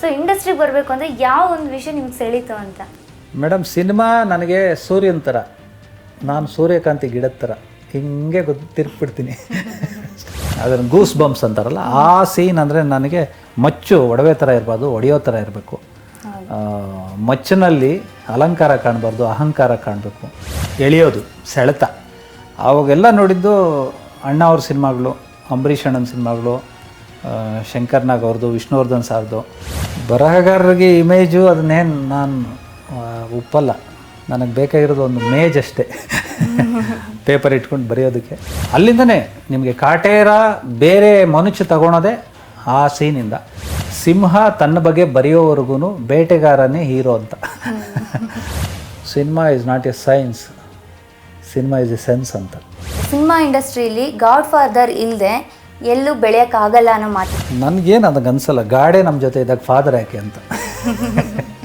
So ಇಂಡಸ್ಟ್ರಿಗೆ ಬರಬೇಕು ಅಂದರೆ ಯಾವ ಒಂದು ವಿಷಯ ನಿಮ್ಗೆ ಸೆಳೀತು ಅಂತ? ಮೇಡಮ್ ಸಿನಿಮಾ ನನಗೆ ಸೂರ್ಯನ ಥರ ನಾನು ಸೂರ್ಯಕಾಂತಿ ಗಿಡದ ಥರ ಹಿಂಗೆ ಗೊತ್ತು ತಿರುಗ್ಬಿಡ್ತೀನಿ. ಅದನ್ನು ಗೂಸ್ ಬಂಪ್ಸ್ ಅಂತಾರಲ್ಲ ಆ ಸೀನ್ ಅಂದರೆ ನನಗೆ ಮಚ್ಚು ಒಡವೆ ಥರ ಇರಬಾರ್ದು ಒಡೆಯೋ ಥರ ಇರಬೇಕು. ಮಚ್ಚಿನಲ್ಲಿ ಅಲಂಕಾರ ಕಾಣಬಾರ್ದು ಅಹಂಕಾರ ಕಾಣಬೇಕು. ಎಳೆಯೋದು ಸೆಳೆತ. ಅವಾಗೆಲ್ಲ ನೋಡಿದ್ದು ಅಣ್ಣ ಅವ್ರ ಸಿನಿಮಾಗಳು ಅಂಬರೀಷ್ ಅಣ್ಣನ ಸಿನಿಮಾಗಳು ಆ, ಶಂಕರ್ ನಾಗ್ ಅವ್ರದ್ದು ವಿಷ್ಣುವರ್ಧನ್ ಸಾರ್ದು. ಬರಹಗಾರರಿಗೆ ಇಮೇಜು ಅದನ್ನೇನು ನಾನು ಒಪ್ಪಲ್ಲ. ನನಗೆ ಬೇಕಾಗಿರೋದು ಒಂದು ಮೇಜ್ ಅಷ್ಟೇ. ಪೇಪರ್ ಇಟ್ಕೊಂಡು ಬರೆಯೋದಕ್ಕೆ. ಅಲ್ಲಿಂದನೇ ನಿಮಗೆ ಕಾಟೇರ ಬೇರೆ ಮನುಷ್ಯ ತಗೊಳೋದೇ ಆ ಸೀನಿಂದ. ಸಿಂಹ ತನ್ನ ಬಗ್ಗೆ ಬರೆಯೋವರೆಗೂ ಬೇಟೆಗಾರನೇ ಹೀರೋ ಅಂತ. Cinema is not a science. Cinema is a sense ಅಂತ. ಸಿನಿಮಾ ಇಂಡಸ್ಟ್ರಿಯಲ್ಲಿ ಗಾಡ್ ಫಾದರ್ ಇಲ್ಲದೆ ಎಲ್ಲೂ ಬೆಳೆಯೋಕ್ಕಾಗಲ್ಲ ಅನ್ನೋ ಮಾತು. ನನಗೇನು ಅದಕ್ಕೆ ಅನ್ಸಲ್ಲ ಗಾಡೆ ನಮ್ಮ ಜೊತೆ ಇದ್ದಾಗ ಫಾದರ್ ಯಾಕೆ ಅಂತ.